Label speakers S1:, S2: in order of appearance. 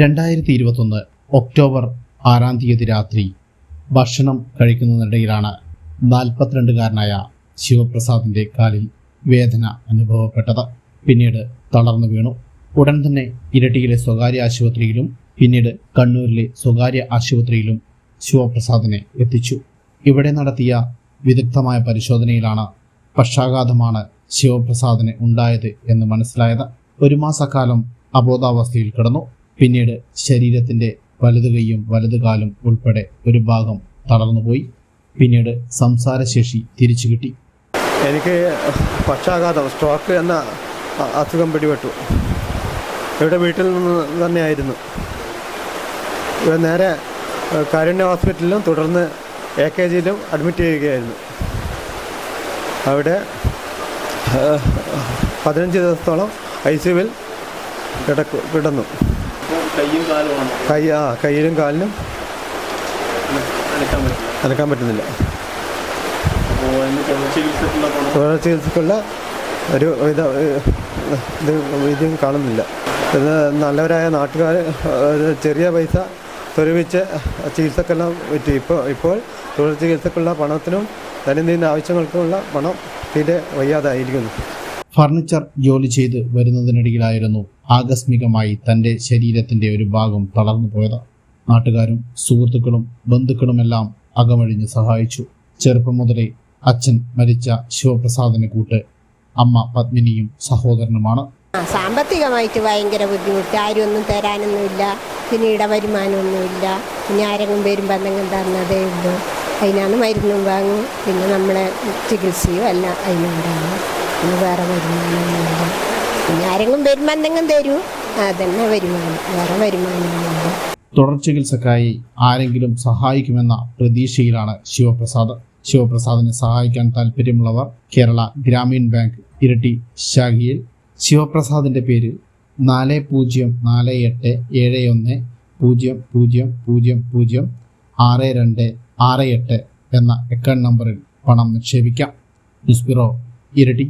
S1: രണ്ടായിരത്തി ഇരുപത്തൊന്ന് ഒക്ടോബർ ആറാം തീയതി രാത്രി ഭക്ഷണം കഴിക്കുന്നതിനിടയിലാണ് നാൽപ്പത്തിരണ്ടുകാരനായ ശിവപ്രസാദിന്റെ കാലിൽ വേദന അനുഭവപ്പെട്ടത്. പിന്നീട് തളർന്നു വീണു. ഉടൻ തന്നെ ഇരട്ടിയിലെ സ്വകാര്യ ആശുപത്രിയിലും പിന്നീട് കണ്ണൂരിലെ സ്വകാര്യ ആശുപത്രിയിലും ശിവപ്രസാദിനെ എത്തിച്ചു. ഇവിടെ നടത്തിയ വിദഗ്ധമായ പരിശോധനയിലാണ് പക്ഷാഘാതമാണ് ശിവപ്രസാദിന് ഉണ്ടായത് എന്ന് മനസ്സിലായത്. ഒരു മാസക്കാലം അബോധാവസ്ഥയിൽ കിടന്നു. പിന്നീട് ശരീരത്തിന്റെ വലതു കൈയും വലതു കാലും ഉൾപ്പെടെ ഒരു ഭാഗം തളർന്നുപോയി. പിന്നീട് സംസാരശേഷി തിരിച്ചു കിട്ടി.
S2: എനിക്ക് പക്ഷാഘാതം സ്ട്രോക്ക് എന്ന അസുഖം പിടിപെട്ടു. ഇവിടെ വീട്ടിൽ നിന്ന് തന്നെയായിരുന്നു. ഇവിടെ നേരെ കാരുണ്യ ഹോസ്പിറ്റലിലും തുടർന്ന് എ കെ ജിയിലും അഡ്മിറ്റ് ചെയ്യുകയായിരുന്നു. അവിടെ പതിനഞ്ച് ദിവസത്തോളം ഐ സിയുവിൽ കിടക്കു കിടന്നു.
S3: കയ്യും കാലുമാണ്
S2: കൈ ആ കയ്യിലും കാലിനും
S3: അനക്കാൻ പറ്റില്ല.
S2: അനക്കാൻ പറ്റുന്നില്ല.
S3: തുടർ ചികിത്സക്കുള്ള
S2: ഒരു ഇത് ഇത് ഇതും കാണുന്നില്ല. ഇത് നല്ലവരായ നാട്ടുകാർ ചെറിയ പൈസ സ്വരൂപിച്ച് ചികിത്സക്കെല്ലാം പറ്റി. ഇപ്പോൾ ഇപ്പോൾ തുടർ ചികിത്സക്കുള്ള പണത്തിനും ദൈനംദിന ആവശ്യങ്ങൾക്കുമുള്ള പണം തീരെ വയ്യാതായിരിക്കുന്നു.
S1: ഫർണിച്ചർ ജോലി ചെയ്ത് വരുന്നതിനിടയിലായിരുന്നു ആകസ്മികമായി തന്റെ ശരീരത്തിന്റെ ഒരു ഭാഗം തളർന്നു പോയത്. നാട്ടുകാരും സുഹൃത്തുക്കളും ബന്ധുക്കളുമെല്ലാം അകമഴിഞ്ഞ് സഹായിച്ചു. ചെറുപ്പം മുതലേ അച്ഛൻ മരിച്ച ശിവപ്രസാദിന് കൂട്ട് അമ്മ പത്മിനിയും സഹോദരനുമാണ്.
S4: സാമ്പത്തികമായിട്ട് ഭയങ്കര ബുദ്ധിമുട്ട്. ആരും ഒന്നും തരാനൊന്നുമില്ല. പിന്നെ ഇടവരുമാനമൊന്നുമില്ല. പിന്നെ ആരെങ്കിലും വരുമ്പോൾ എന്തെങ്കിലും തന്നതേ ഉള്ളൂ. അതിനാണ് മരുന്നും വാങ്ങും. പിന്നെ നമ്മളെ ചികിത്സയും എല്ലാം അതിനുണ്ടാകും പിന്നെ വേറെ വരുമാനമൊന്നുമില്ല പിന്നെ ആരെങ്കിലും വരുമ്പോൾ തരൂ. അതന്നെ വരുമാനം. വേറെ വരുമാനമൊന്നുമില്ല
S1: തുടർ ചികിത്സക്കായി ആരെങ്കിലും സഹായിക്കുമെന്ന പ്രതീക്ഷയിലാണ് ശിവപ്രസാദ്. ശിവപ്രസാദിനെ സഹായിക്കാൻ താല്പര്യമുള്ളവർ കേരള ഗ്രാമീൺ ബാങ്ക് ഇരട്ടി ശാഖയിൽ ശിവപ്രസാദിന്റെ പേര് നാല് പൂജ്യം നാല് എട്ട് ഏഴ് ഒന്ന് പൂജ്യം പൂജ്യം പൂജ്യം പൂജ്യം ആറ് രണ്ട് ആറ് എട്ട് എന്ന അക്കൗണ്ട് നമ്പറിൽ പണം നിക്ഷേപിക്കാം. ന്യൂസ് ബ്യൂറോ ഇരട്ടി.